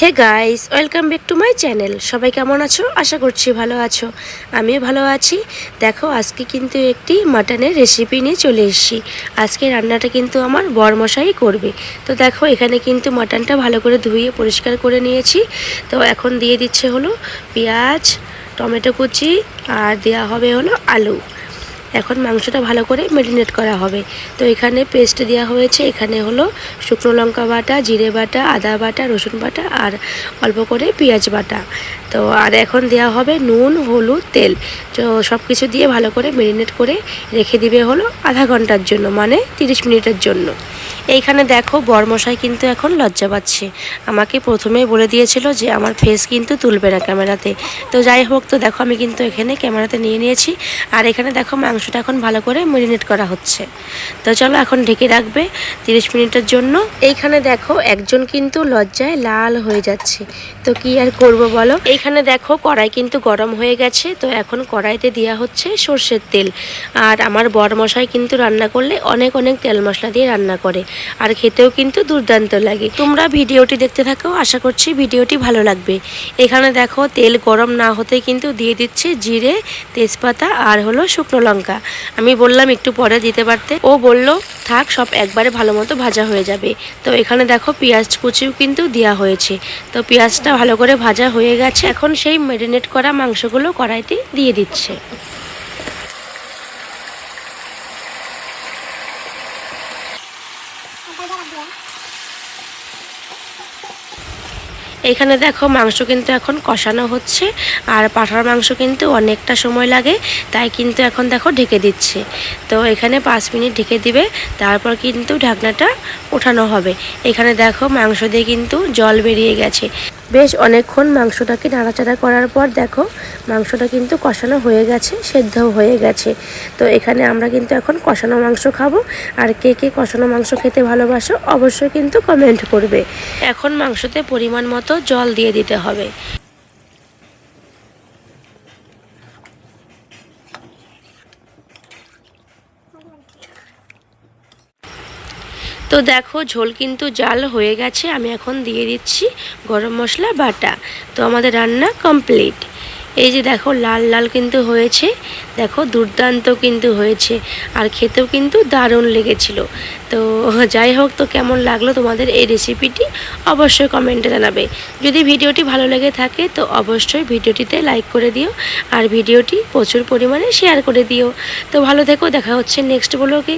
Hey guys welcome back to my channel সবাই কেমন আছো? আশা করছি ভালো আছো। আমিও ভালো আছি। দেখো, আজকে কিন্তু একটি মাটনের রেসিপি নিয়ে চলে এসেছি। আজকে রান্নাটা কিন্তু আমার বরমশাই করবে। তো দেখো, এখানে কিন্তু মাটনটা ভালো করে ধুয়ে পরিষ্কার করে নিয়েছি। তো এখন দিয়ে দিচ্ছে হলো পেঁয়াজ, টমেটো কুচি, আর দেওয়া হবে হলো আলু। এখন মাংসটা ভালো করে মেরিনেট করা হবে। তো এখানে পেস্ট দেওয়া হয়েছে, এখানে হলো শুকনো লঙ্কা বাটা, জিরে বাটা, আদা বাটা, রসুন বাটা আর অল্প করে পেঁয়াজ বাটা। তো আর এখন দেওয়া হবে নুন, হলুদ, তেল। তো সব কিছু দিয়ে ভালো করে মেরিনেট করে রেখে দিবে হলো আধা ঘণ্টার জন্য মানে তিরিশ মিনিটের জন্য। এইখানে দেখো, বরমশাই কিন্তু এখন লজ্জা পাচ্ছে। আমাকে প্রথমেই বলে দিয়েছিল যে, আমার ফেস কিন্তু তুলবে না ক্যামেরাতে। তো যাই হোক, তো দেখো, আমি কিন্তু এখানে ক্যামেরাতে নিয়ে নিয়েছি। আর এখানে দেখো, মাংসটা এখন ভালো করে মেরিনেট করা হচ্ছে। তো চলো, এখন ঢেকে রাখবে তিরিশ মিনিটের জন্য। এইখানে দেখো, একজন কিন্তু লজ্জায় লাল হয়ে যাচ্ছে। তো কি আর করব বলো? এইখানে দেখো, কড়াই কিন্তু গরম হয়ে গেছে। তো এখন কড়াইতে দেওয়া হচ্ছে সর্ষের তেল। আর আমার বরমশাই কিন্তু রান্না করলে অনেক অনেক তেল মশলা দিয়ে রান্না করে। আর খেতেও কিন্তু দুর্দান্ত লাগে। তোমরা ভিডিওটি দেখতে থাকো, আশা করছি ভিডিওটি ভালো লাগবে। এখানে দেখো, তেল গরম না হতে কিন্তু দিয়ে দিচ্ছে জিরে, তেজপাতা আর হলো শুকনো লঙ্কা। আমি বললাম একটু পরে দিতে পারতে। ও বলল, থাক, সব একবারে ভালো মতো ভাজা হয়ে যাবে। তো এখানে দেখো, পেঁয়াজ কুচিও কিন্তু দেওয়া হয়েছে। তো পেঁয়াজটা ভালো করে ভাজা হয়ে গেছে। এখন সেই ম্যারিনেট করা মাংসগুলো কড়াইতে দিয়ে দিচ্ছে। এখানে দেখো মাংস কিন্তু এখন কষানো হচ্ছে, আর পাঠার মাংস কিন্তু অনেকটা সময় লাগে, তাই কিন্তু এখন দেখো ঢেকে দিচ্ছে। তো এখানে পাঁচ মিনিট ঢেকে দিবে, তারপর কিন্তু ঢাকনাটা ওঠানো হবে। এখানে দেখো মাংস দিয়ে কিন্তু জল বেরিয়ে গেছে। বেশ অনেকক্ষণ মাংসটাকে নাড়াচাড়া করার পর দেখো, মাংসটা কিন্তু কষানো হয়ে গেছে, সেদ্ধও হয়ে গেছে। তো এখানে আমরা কিন্তু এখন কষানো মাংস খাব। আর কে কে কষানো মাংস খেতে ভালোবাসো, অবশ্যই কিন্তু কমেন্ট করবে। এখন মাংসতে পরিমাণ মতো জল দিয়ে দিতে হবে। তো দেখো, ঝোল কিন্তু জাল হয়ে গেছে। আমি এখন দিয়ে দিচ্ছি গরম মশলা, বাটা। তো আমাদের রান্না কমপ্লিট এই যে দেখো, লাল লাল কিন্তু হয়েছে। দেখো, দুর্দান্ত কিন্তু হয়েছে। আর খেতেও কিন্তু দারুণ লেগেছিল। তো যাই হোক, তো কেমন লাগল তোমাদের এই রেসিপিটি অবশ্যই কমেন্টে জানাবে। যদি ভিডিওটি ভালো লেগে থাকে, তো অবশ্যই ভিডিওটিতে লাইক করে দিও। আর ভিডিওটি প্রচুর পরিমাণে শেয়ার করে দিও। তো ভালো থেকো, দেখা হচ্ছে নেক্সট ব্লগে